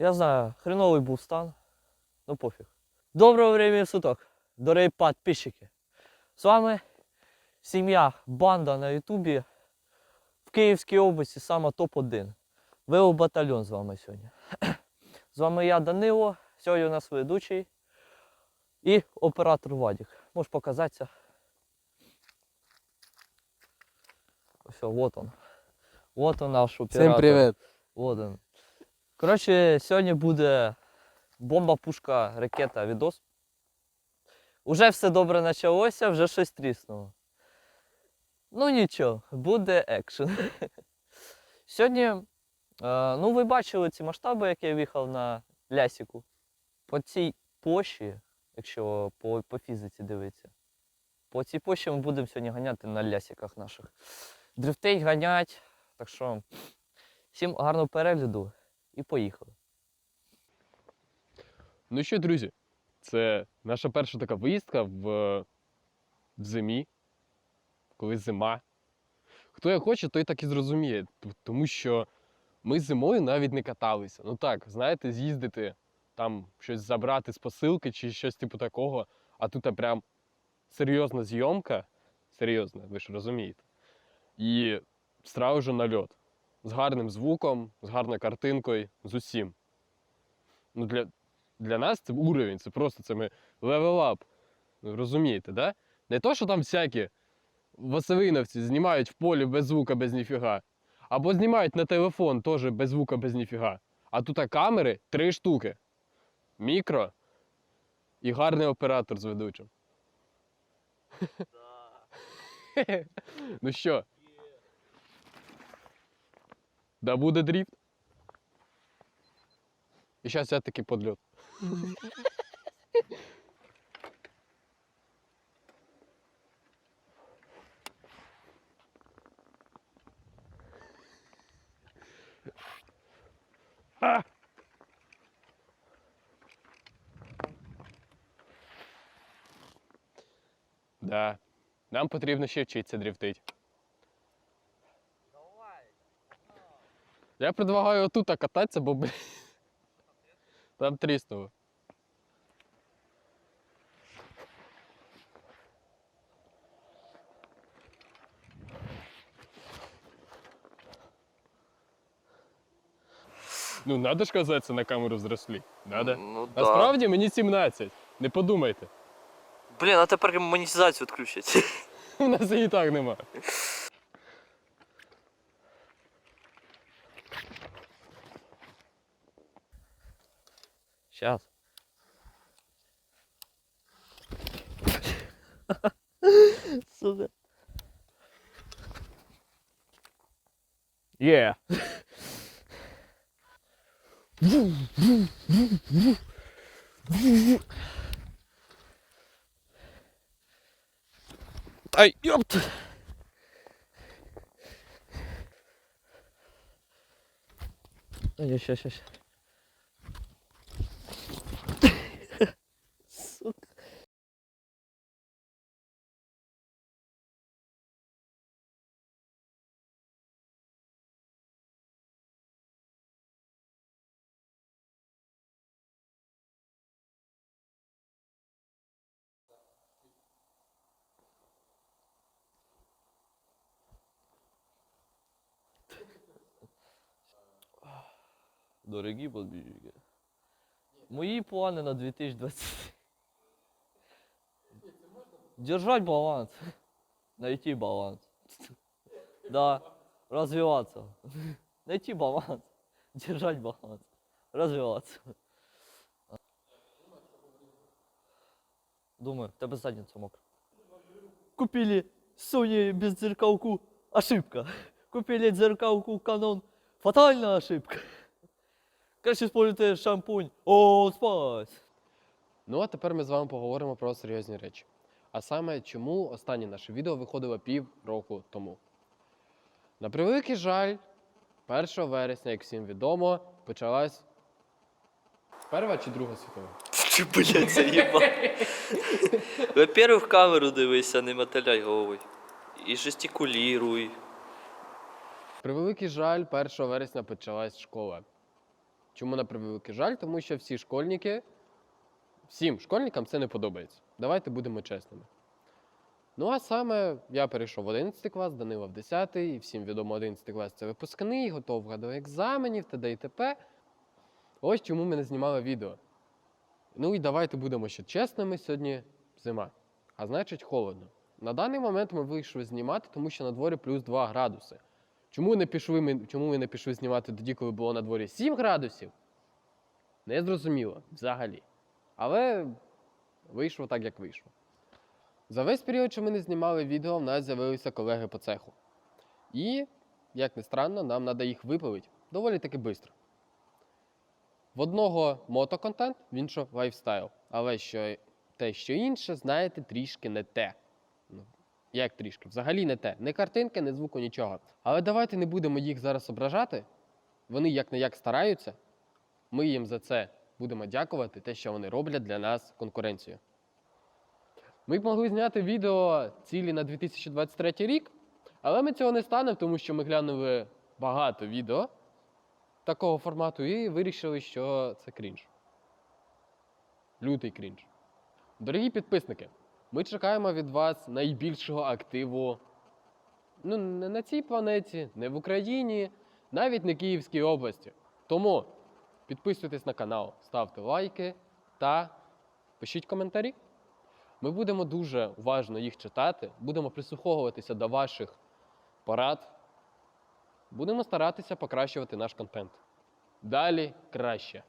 Я знаю, хреновий був стан. Ну пофіг. Доброго времени суток, дорогі підписчики. З вами сім'я Банда на Ютубі в Київській області, саме топ-1. ВО батальйон з вами сьогодні. З вами я Данило, сьогодні у нас ведучий і оператор Вадік. Можеш показатися. Все, вот он. Вот он наш оператор. Всім привіт. Вот он. Коротше, сьогодні буде бомба, пушка, ракета, відос. Уже все добре почалося, вже щось тріснуло. Ну нічого, буде екшен. Сьогодні, е, ну ви бачили ці масштаби, як я в'їхав на лясіку. По цій площі, якщо по, по фізиці дивитися, по цій площі ми будемо сьогодні ганяти на лясіках наших. Дрифтить, ганять. Так що всім гарного перегляду і поїхали. Ну що, друзі, це наша перша така виїздка в, в зимі, коли зима. Хто як хоче, той так і зрозуміє. Тому що ми зимою навіть не каталися. Ну так, знаєте, з'їздити, там щось забрати з посилки чи щось типу такого, а тут прям серйозна зйомка, серйозна, ви ж розумієте. І сразу же на льот. З гарним звуком, з гарною картинкою, з усім. Ну, для, для нас це уровень, це просто це ми level up. Розумієте, да? Не то, що там всякі василиновці знімають в полі без звука, без ніфіга. Або знімають на телефон теж без звука, без ніфіга. А тут а камери три штуки. Мікро і гарний оператор з ведучим. ну що? Да буде дріфт? І зараз я таки подльот. Да. Нам потрібно ще вчитися дрифтить. Я предлагаю отут кататися, бо блін, там тріснуло. Ну, надо ж казатися на камеру зрослі. Надо. Ну, Насправді мені 17. Не подумайте. Блін, а тепер монетизацію відключать. У нас і так нема. Сейчас. Сука. Yeah. Ай, ёпт. Ай, ща, ща, Дорогі подписчики. Мої плани на 2020. Держать баланс. Найти баланс. Да. Развиваться. Найти баланс. Держать баланс. Развиваться. Думаю, тебе задниця мокра. Купили Sony без зеркалку. Ошибка. Купили зеркалку Canon. Фатальная ошибка. Краще используйте шампунь. О, спас. Ну а тепер ми з вами поговоримо про серйозні речі. А саме, чому останнє наше відео виходило пів року тому. На превеликий жаль, 1 вересня, як всім відомо, почалась Перша чи Друга світова? Ти, блядь, заїбав. Во-первых, камеру дивися, не мотиляй головою. І жестикуліруй. Превеликий жаль, 1 вересня почалась школа. Чому на превеликий жаль? Тому що всі школьники, всім школьникам це не подобається. Давайте будемо чесними. Ну, а саме я перейшов в 11 клас, Данила в 10, і всім відомо 11 клас це випускний, готовка до екзаменів, т.д. і т.п. Ось чому ми не знімали відео. Ну і давайте будемо ще чесними, сьогодні зима, а значить холодно. На даний момент ми вийшли знімати, тому що на дворі плюс 2 градуси. Чому не пішли ми, чому ми не пішли знімати тоді, коли було на дворі 7 градусів? Не зрозуміло взагалі. Але вийшло так, як вийшло. За весь період, що ми не знімали відео, в нас з'явилися колеги по цеху. І, як не странно, нам треба їх випилити доволі таки швидко. В одного мотоконтент, в іншого лайфстайл. Але що те, що інше, знаєте, трішки не те. Як трішки? Взагалі не те. Не картинки, не звуку, нічого. Але давайте не будемо їх зараз ображати. Вони як не як стараються. Ми їм за це будемо дякувати, те, що вони роблять для нас конкуренцію. Ми б могли зняти відео цілі на 2023 рік, але ми цього не станемо, тому що ми глянули багато відео такого формату і вирішили, що це крінж. Лютий крінж. Дорогі підписники, ми чекаємо від вас найбільшого активу ну, не на цій планеті, не в Україні, навіть не Київській області. Тому підписуйтесь на канал, ставте лайки та пишіть коментарі. Ми будемо дуже уважно їх читати, будемо прислуховуватися до ваших порад. Будемо старатися покращувати наш контент. Далі краще.